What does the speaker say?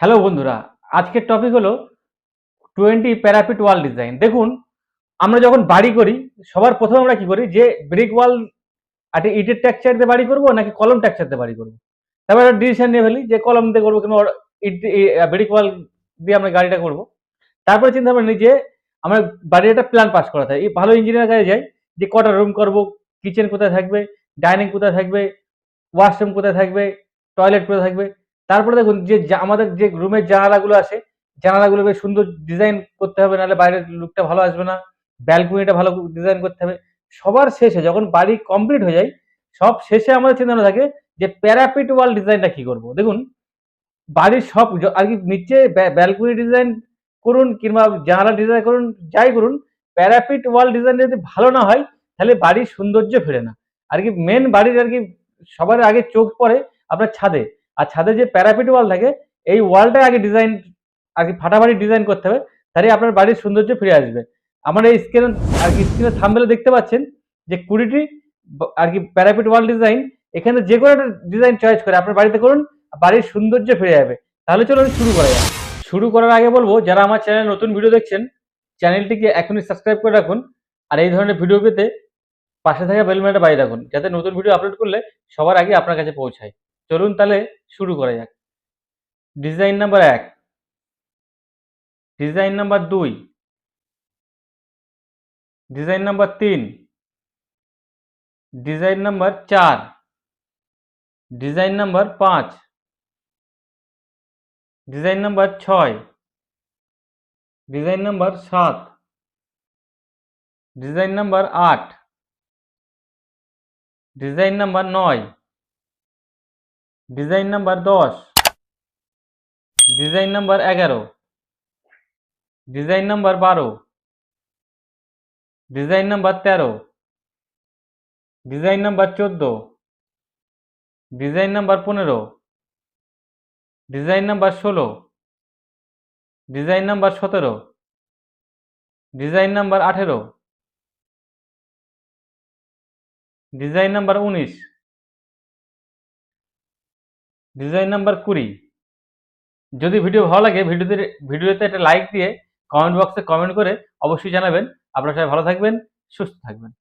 Hello বন্ধুরা, আজকের topic হলো টোয়েন্টি প্যারাপিট ওয়াল ডিজাইন দেখুন, আমরা যখন বাড়ি করি, সবার প্রথমে আমরা কি করি? যে ব্রিক ওয়াল একটা ইটের টেক্সচার দিয়ে বাড়ি করব, নাকি কলম টেক্সচার দিয়ে বাড়ি করব? তারপর একটা ডিসিশন নিয়ে ফেলি যে কলম দিয়ে করব কিংবা ইট ব্রিক ওয়াল দিয়ে আমরা গাড়িটা করব। তারপরে চিন্তা ভাবনা যে আমরা বাড়ির একটা প্ল্যান পাস করা থাকে। এই ভালো ইঞ্জিনিয়ার কাছে যাই যে কটা রুম করব কিচেন কোথায় থাকবে ডাইনিং কোথায় থাকবে ওয়াশরুম কোথায় থাকবে টয়লেট কোথায় থাকবে তারপরে দেখুন যে আমাদের যে রুমের জানালাগুলো আছে, জানালাগুলো বেশ সুন্দর ডিজাইন করতে হবে, নাহলে বাইরের লুকটা ভালো আসবে না। ব্যালকনিটা ভালো ডিজাইন করতে হবে। সবার শেষে যখন বাড়ি কমপ্লিট হয়ে যায়, সব শেষে আমাদের চিন্তা থাকে যে প্যারাপিট ওয়াল ডিজাইনটা কি করব? দেখুন, বাড়ির সব আর কি নিচে ব্যালকনি ডিজাইন করুন কিংবা জানালা ডিজাইন করুন, যাই করুন প্যারাপিট ওয়াল ডিজাইন যদি ভালো না হয়, তাহলে বাড়ির সৌন্দর্য ফেরে না। আর কি মেন বাড়ির আর কি সবার আগে চোখ পড়ে আপনার ছাদে। আর ছাদে যে প্যারাপিট ওয়াল থাকে, এই ওয়ালটা আগে ডিজাইন আর কি ফাটাফাটি ডিজাইন করতে হবে, তাহলে আপনার বাড়ির সৌন্দর্য ফিরে আসবে। আমার এই স্ক্রিন আর কি স্ক্রিনে থাম্বেলে দেখতে পাচ্ছেন যে কুড়িটি আর কি প্যারাপিট ওয়াল ডিজাইন এখানে যে কোনো একটা ডিজাইন চয়েস করে আপনার বাড়িতে করুন, বাড়ির সৌন্দর্য ফিরে যাবে। তাহলে চলুন শুরু করা যাক। শুরু করার আগে বলব, যারা আমার চ্যানেল নতুন ভিডিও দেখছেন চ্যানেলটিকে এখনই সাবস্ক্রাইব করে রাখুন, আর এই ধরনের ভিডিও পেতে পাশে থাকা বেলমেটা বাইরে রাখুন, যাতে নতুন ভিডিও আপলোড করলে সবার আগে আপনার কাছে পৌঁছায়। চলুন তাহলে শুরু করা যাক। ডিজাইন নাম্বার এক। ডিজাইন নাম্বার দুই। ডিজাইন নাম্বার তিন। ডিজাইন নাম্বার চার। ডিজাইন নাম্বার পাঁচ। ডিজাইন নাম্বার ছয়। ডিজাইন নাম্বার সাত। ডিজাইন নাম্বার আট। ডিজাইন নাম্বার নয়। ডিজাইন নাম্বার দশ ডিজাইন নাম্বার এগারো ডিজাইন নাম্বার বারো ডিজাইন নাম্বার তেরো ডিজাইন নাম্বার চোদ্দ ডিজাইন নাম্বার পনেরো ডিজাইন নাম্বার ষোলো ডিজাইন নাম্বার সতেরো ডিজাইন নাম্বার আঠেরো ডিজাইন নাম্বার উনিশ ডিজাইন নাম্বার কুড়ি। যদি ভিডিও ভালো লাগে, ভিডিওতে ভিডিওতে একটা লাইক দিয়ে কমেন্ট বক্সে কমেন্ট করে অবশ্যই জানাবেন। আপনারা সবাই ভালো থাকবেন, সুস্থ থাকবেন।